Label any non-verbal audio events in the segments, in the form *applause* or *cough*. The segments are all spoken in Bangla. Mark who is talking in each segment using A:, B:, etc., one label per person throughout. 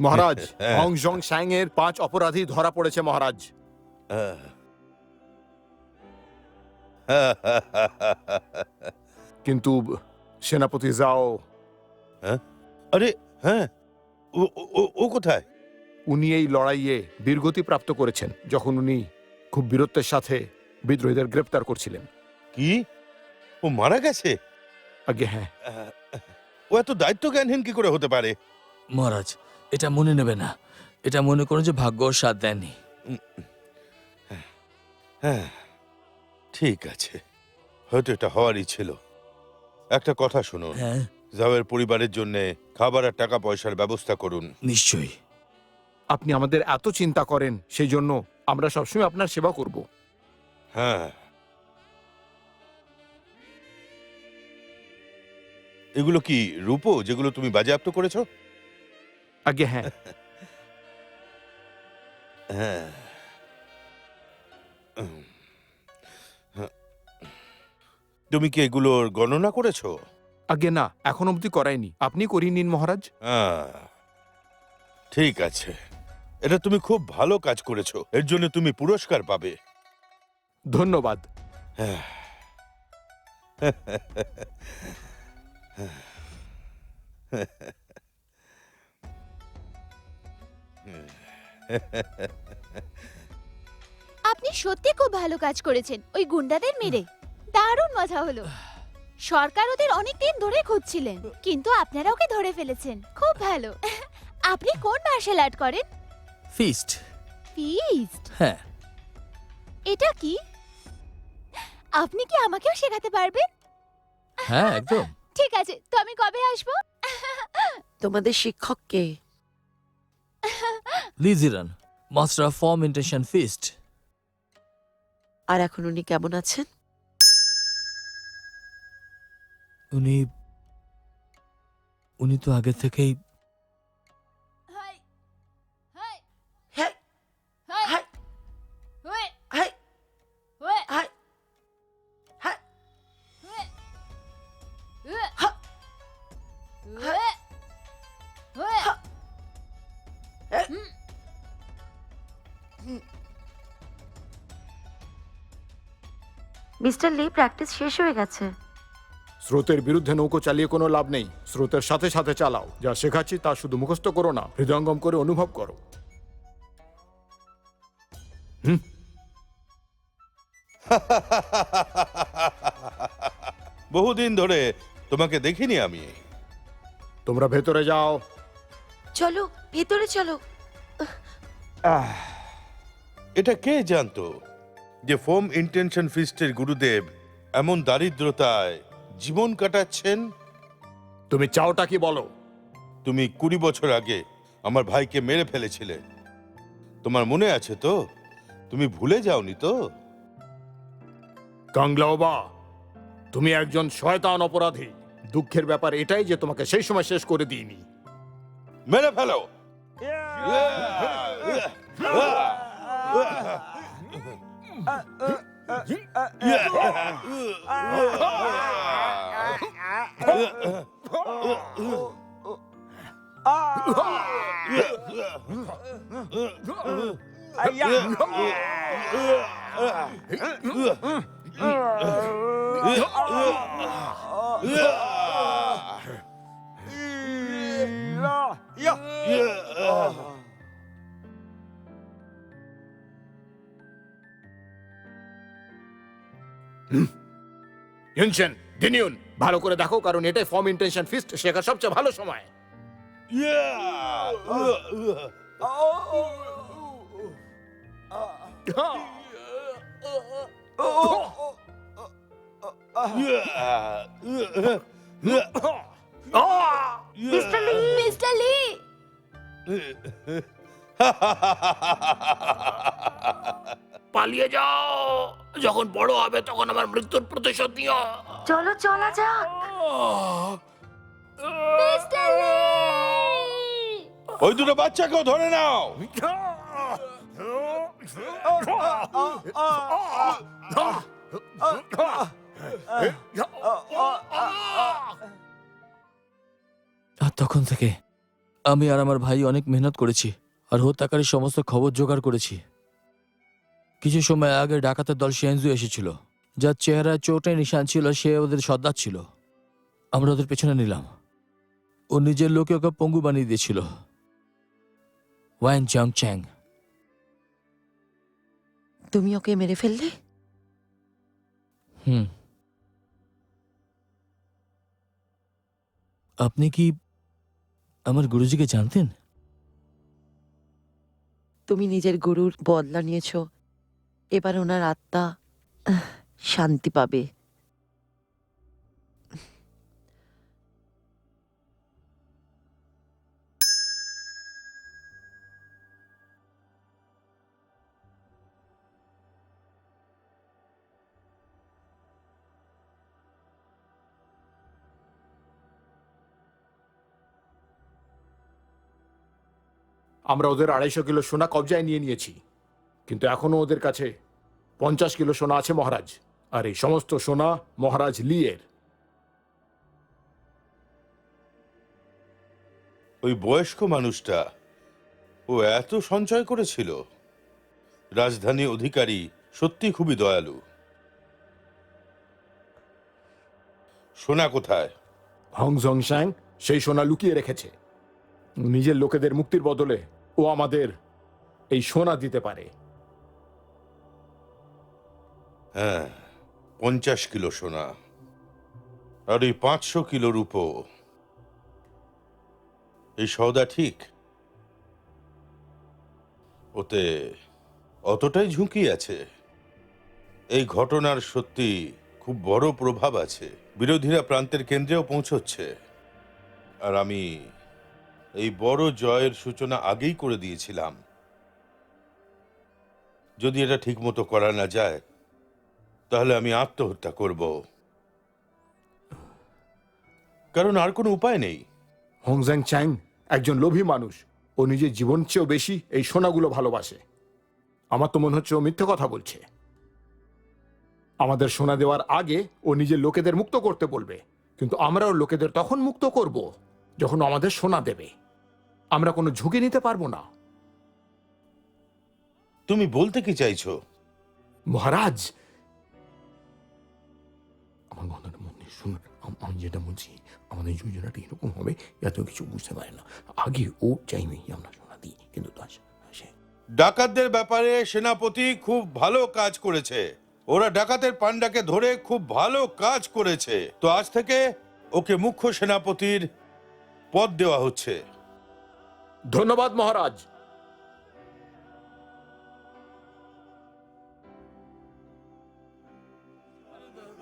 A: মহারাজ *laughs*
B: হ্যাঁ।
A: হং জং স্যাং এর পাঁচ অপরাধী ধরা পড়েছে মহারাজ। *laughs* কিন্তু সেনাপতি যাও।
B: আরে হ্যাঁ। ও- কোথায়?
A: উনি এই লড়াইয়ে বীরগতি প্রাপ্ত করেছেন যখন উনি খুব বীরত্বের সাথে বিদ্রোহীদের গ্রেপ্তার করছিলেন।
B: কি? ও মারা গেছে?
A: আগে হ্যাঁ।
B: ও এত দায়িত্ব জ্ঞানহীন কি করে হতে পারে?
C: মহারাজ এটা মনে নেবে না। এটা মনে করুন যে ভাগ্য ওর সাথ দেয়নি।
B: হ্যাঁ ঠিক আছে। হয়তো এটা হওয়ারই ছিল। একটা কথা শুনুন।
C: হ্যাঁ।
B: জাওয়ের পরিবারের জন্য খাবার আর টাকা পয়সার ব্যবস্থা করুন।
C: নিশ্চয়ই।
A: আপনি আমাদের এত চিন্তা করেন সেই জন্য আমরা সবসময় আপনার সেবা করব।
B: হ্যাঁ। এগুলো কি রূপো যেগুলো তুমি বাজেয়াপ্ত করেছ?
A: আগে হ্যাঁ।
B: হ্যাঁ। হ্যাঁ। তুমি কি এগুলোর গণনা করেছ?
A: আগে না এখন অবধি করাইনি। আপনি করিয়ে নিন মহারাজ।
B: হ্যাঁ ঠিক আছে। এটা তুমি খুব ভালো কাজ করেছ। এর জন্য তুমি পুরস্কার পাবে।
A: ধন্যবাদ। *laughs*
D: আপনি সত্যি খুব ভালো কাজ করেছেন ওই গুন্ডাদের মেরে। দারুণ মজা হলো। সরকার ওদের অনেক দিন ধরে খুঁজছিলেন কিন্তু আপনারা ওকে ধরে ফেলেছেন। খুব ভালো। *laughs* আপনি কোন মার্শাল আর্ট করেন?
C: ফিস্ট।
D: ফিস্ট?
C: হ্যাঁ।
D: এটা কি? আপনি কি আমাকেও শেখাতে পারবেন?
C: হ্যাঁ একদম। *laughs*
D: ঠিক আছে তো আমি কবে আসব?
E: তোমাদের শিক্ষক কে?
C: লিজিরান master of form intention fist.
E: আর এখন উনি কেমন আছেন?
C: উনি উনি তো আগে থেকেই
F: মিস্টার লি প্র্যাকটিস শেষ হয়ে গেছে।
A: স্রোতের বিরুদ্ধে নৌকো চালিয়ে কোনো লাভ নেই। স্রোতের সাথে সাথে চালাও। যা শেখাচ্ছি তা শুধু মুখস্থ করো না হৃদয়ঙ্গম করে অনুভব করো। *laughs*
B: বহুদিন ধরে তোমাকে দেখিনি আমি।
A: তোমরা ভেতরে যাও।
E: চলো ভেতরে চলো।
B: এটা কে জানতো? যে ফোম ইন্টেনশন ফিস্টের গুরুদেব এমন দারিদ্রতায় জীবন কাটাচ্ছেন?
A: তুমি চাওটা কি বলো?
B: তুমি কুড়ি বছর আগে আমার ভাইকে মেরে ফেলেছিলে। তোমার মনে আছে তো? তুমি ভুলে যাওনি তো?
A: কাংলাওবা তুমি একজন শয়তান অপরাধী। দুঃখের ব্যাপার এটাই যে তোমাকে সেই সময় শেষ করে দিইনি।
B: মেরে ফেলো! Yeah.
A: ইউনশেন দিনিউন ভালো করে দেখো কারণ এটাই ফর্ম ইন্টেনশন ফিস্ট শেখার সবচেয়ে ভালো সময়।
D: মিস্টার লি *laughs*
A: পালিয়ে যাও। যখন বড় হবে তখন আমার মৃত্যুর প্রতিশোধ নিও।
F: চলো চলা যাক।
B: ওই দুটো বাচ্চাকেও ধরে নাও।
C: আর তখন থেকে আমি আর আমার ভাই অনেক মেহনত করেছি আর হত্যাকারীর সমস্ত খবর জোগাড় করেছি। কিছু সময় আগে ডাকাতের দল শেনজু এসেছিল। যার চেহারায় চোটে নিশান ছিল সে ওদের সর্দার ছিল। আমরা ওদের পেছনে নিলাম। ও নিজের লোকে ওকে পঙ্গু বানিয়ে দিয়েছিল। Wan Jung Chang.
E: তুমি ওকে মেরে ফেললে?
C: হুম। আপনি কি আমার গুরুজিকে জানতেন?
E: তুমি নিজের গুরুর বদলা নিয়েছো। এবার ওনার আত্মা শান্তি পাবে।
A: আমরা ওদের আড়াইশো কিলো সোনা কবজায় নিয়ে নিয়েছি। কিন্তু এখনও ওদের কাছে পঞ্চাশ কিলো সোনা আছে মহারাজ আর এই সমস্ত সোনা মহারাজ লিয়ের।
B: ওই বয়স্ক মানুষটা ও এত সঞ্চয় করেছিল। রাজধানী অধিকারী সত্যি খুবই দয়ালু। সোনা কোথায়?
A: হং জং শ্যাং সেই সোনা লুকিয়ে রেখেছে। নিজের লোকেদের মুক্তির বদলে ও আমাদের এই সোনা দিতে পারে।
B: হ্যাঁ পঞ্চাশ কিলো সোনা। আর ওই পাঁচশো কিলো রূপো। এই সওদা ঠিক? ওতে অতটাই ঝুঁকি আছে। এই ঘটনার সত্যি খুব বড় প্রভাব আছে। বিরোধীরা প্রান্তের কেন্দ্রেও পৌঁছচ্ছে। আর আমি এই বড় জয়ের সূচনা আগেই করে দিয়েছিলাম। যদি এটা ঠিকমতো করা না যায় তাহলে আমি আত্মহত্যা করব। কারণ আর কোনো উপায় নেই।
A: হংজ্যাং চ্যাং একজন লোভী মানুষ। ও নিজের জীবন চেয়েও বেশি এই সোনাগুলো ভালোবাসে। আমার তো মনে হচ্ছে ও মিথ্যে কথা বলছে। আমাদের সোনা দেওয়ার আগে ও নিজের লোকেদের মুক্ত করতে বলবে। কিন্তু আমরাও লোকেদের তখন মুক্ত করব যখন আমাদের সোনা দেবে। আমরা কোনো ঝুঁকি নিতে পারব না।
B: তুমি বলতে কি চাইছো?
A: মহারাজ শুনুন আম- যেটা বলছি আমাদের যোজনাটা এরকম হবে এত কিছু বুঝতে পারে না। আগে ও চাইবেই আমরা সোনা দিই কিন্তু সে
B: ডাকাতদের ব্যাপারে সেনাপতি খুব ভালো কাজ করেছে। ওরা ডাকাতের পান্ডাকে ধরে খুব ভালো কাজ করেছে। তো আজ থেকে ওকে মুখ্য সেনাপতির পদ দেওয়া হচ্ছে।
A: ধন্যবাদ মহারাজ।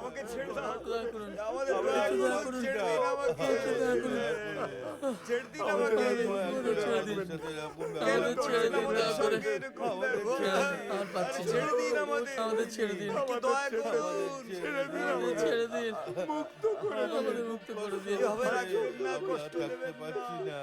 G: আমাকে ছেড়ে দাও আমাদের দয়া করুন ছেড়ে দিন আমাকে ছেড়ে দিন আমাকে ছেড়ে দিন আমাদের ছেড়ে দিন
B: দয়া
G: করে আর পাচ্ছি ছেড়ে দিন আমাদের আমাদের ছেড়ে দিন
H: দয়া
B: করুন ছেড়ে দিন আমাদের
G: ছেড়ে দিন
B: মুক্ত করে আমাদের মুক্ত করে হবে না কষ্ট দেবেন পাচ্ছি না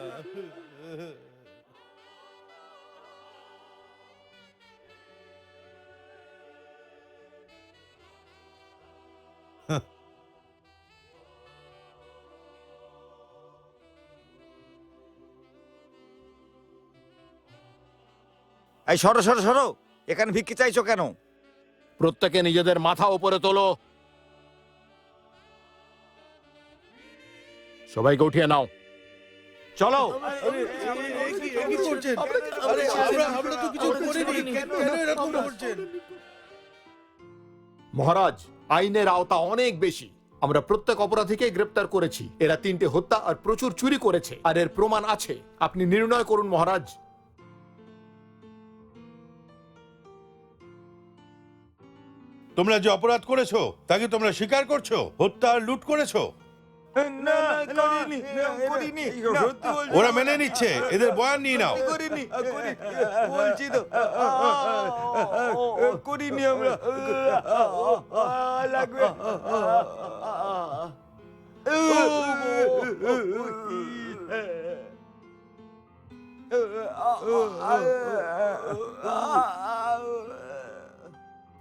H: এই সরো সরো সরো। এখানে ভিক্ষি চাইছো কেন?
A: প্রত্যেকে নিজেদের মাথা উপরে তোলো। সবাইকে উঠিয়ে নাও।
H: চলো।
A: মহারাজ আইনের আওতা অনেক বেশি। আমরা প্রত্যেক অপরাধীকে গ্রেপ্তার করেছি। এরা তিনটে হত্যা আর প্রচুর চুরি করেছে। আর এর প্রমাণ আছে। আপনি নির্ণয় করুন মহারাজ।
B: তোমরা যে অপরাধ করেছ তাকে তোমরা স্বীকার করছ হত্যা আর লুট করেছ ওরা মেনে নিচ্ছে এদের বয়ান নিয়ে নাও
H: করিনি আমরা লাগবে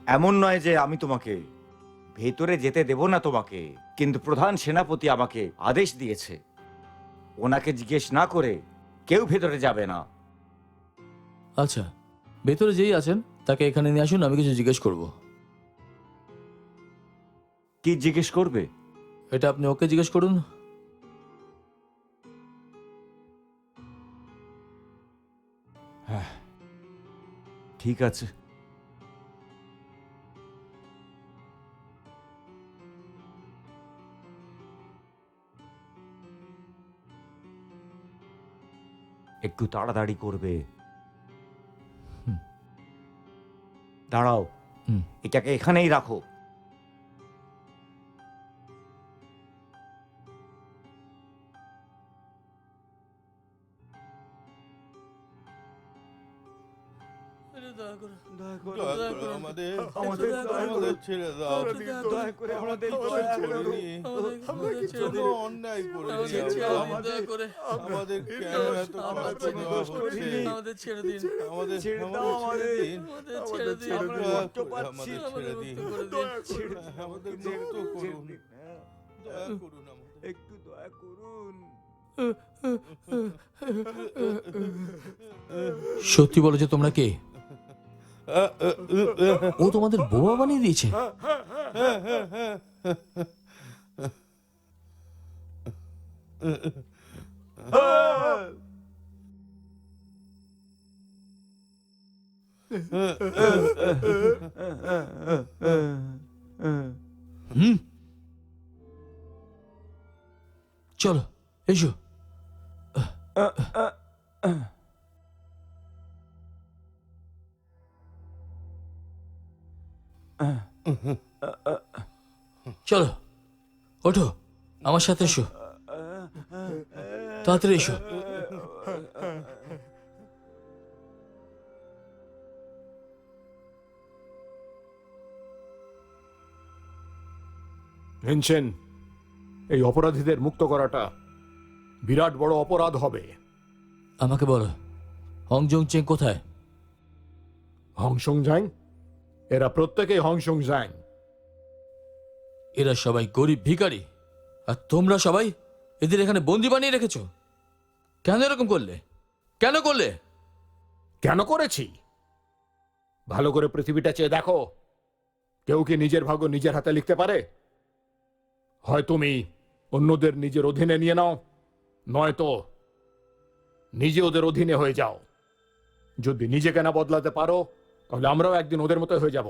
H: এমন নয় যে আমি তোমাকে ভেতরে যেতে দেব না তোমাকে কিন্তু প্রধান সেনাপতি আমাকে আদেশ দিয়েছে। ওনাকে জিজ্ঞেস না করে কেউ ভেতরে যাবে না।
C: আচ্ছা ভেতরে যেই আছেন তাকে এখানে নিয়ে আসুন আমি কিছু জিজ্ঞেস করব।
H: কি জিজ্ঞেস করবে?
C: এটা আপনি ওকে জিজ্ঞেস করুন।
H: ঠিক আছে। একটু তাড়াতাড়ি করবে। দাঁড়াও
C: হুম।
H: এটাকে এখানেই রাখো দয়া করে
B: দয়া করে আমাদের
H: আমাদের
B: আমাদের ছেড়ে দাও
H: দয়া করে আমাদের দয়া
B: কিছু আমরা কোনো অন্যায় করিনি আমাদের আমাদের কেন এত কষ্ট দেওয়া হচ্ছে
C: আমাদের ছেড়ে দিন
B: আমাদের
H: ছেড়ে দাও আমাদের।
C: ছেড়ে দিন
H: আমরা
B: করে
H: কষ্ট পাচ্ছি।
B: আমাদের ছেড়ে দিন। আমাদের
H: ছেড়ে
B: মুক্ত করুন
H: ছেড়ে দিন। হ্যাঁ।
B: দয়া করুন আমাদের
H: একটু দয়া করুন
C: সত্যি বলো যে তোমরা কে ও তোমাদের বোমা বানিয়ে দিয়েছে? হুম। চলো এসো। চলো ওঠো আমার সাথে এসো। তাড়াতাড়ি এসো।
A: হেনছেন এই অপরাধীদের মুক্ত করাটা বিরাট বড় অপরাধ হবে।
C: আমাকে বলো হংজং চেং কোথায়?
A: হংসং জাং এরা প্রত্যেকেই হংসং জাং
C: এরা সবাই গরিব ভিখারি। আর তোমরা সবাই এদের এখানে বন্দি বানিয়ে রেখেছো? কেন এরকম করলে? কেন করলে?
A: কেন করেছি? ভালো করে পৃথিবীটা চেয়ে দেখো। কেউ কি নিজের ভাগ্য নিজের হাতে লিখতে পারে? হয় তুমি অন্যদের নিজের অধীনে নিয়ে নাও নয়তো নিজে ওদের অধীনে হয়ে যাও। যদি নিজেকে না বদলাতে পারো তাহলে আমরাও একদিন ওদের মতো হয়ে যাব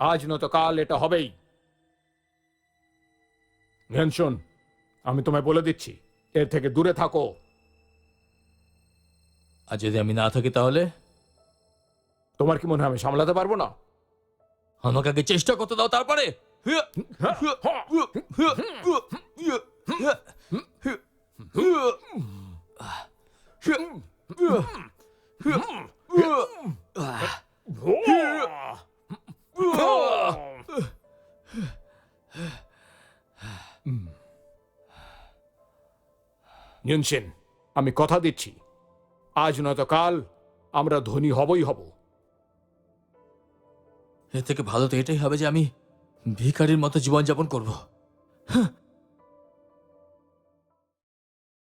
A: আজ নয়তো কাল এটা হবেই শোন আমি তোমায় বলে দিচ্ছি এর থেকে দূরে থাকো
C: আর যদি আমি না থাকি তাহলে
A: তোমার কি মনে হয় আমি সামলাতে পারব না
C: আমাকে আগে চেষ্টা করতে দাও তারপরে
A: নিয়নসেন আমি কথা দিচ্ছি। আজ নয়তো কাল আমরা ধনী হবই হব।
C: এর থেকে ভালো তো এটাই হবে যে আমি ভিখারির মতো জীবনযাপন করব।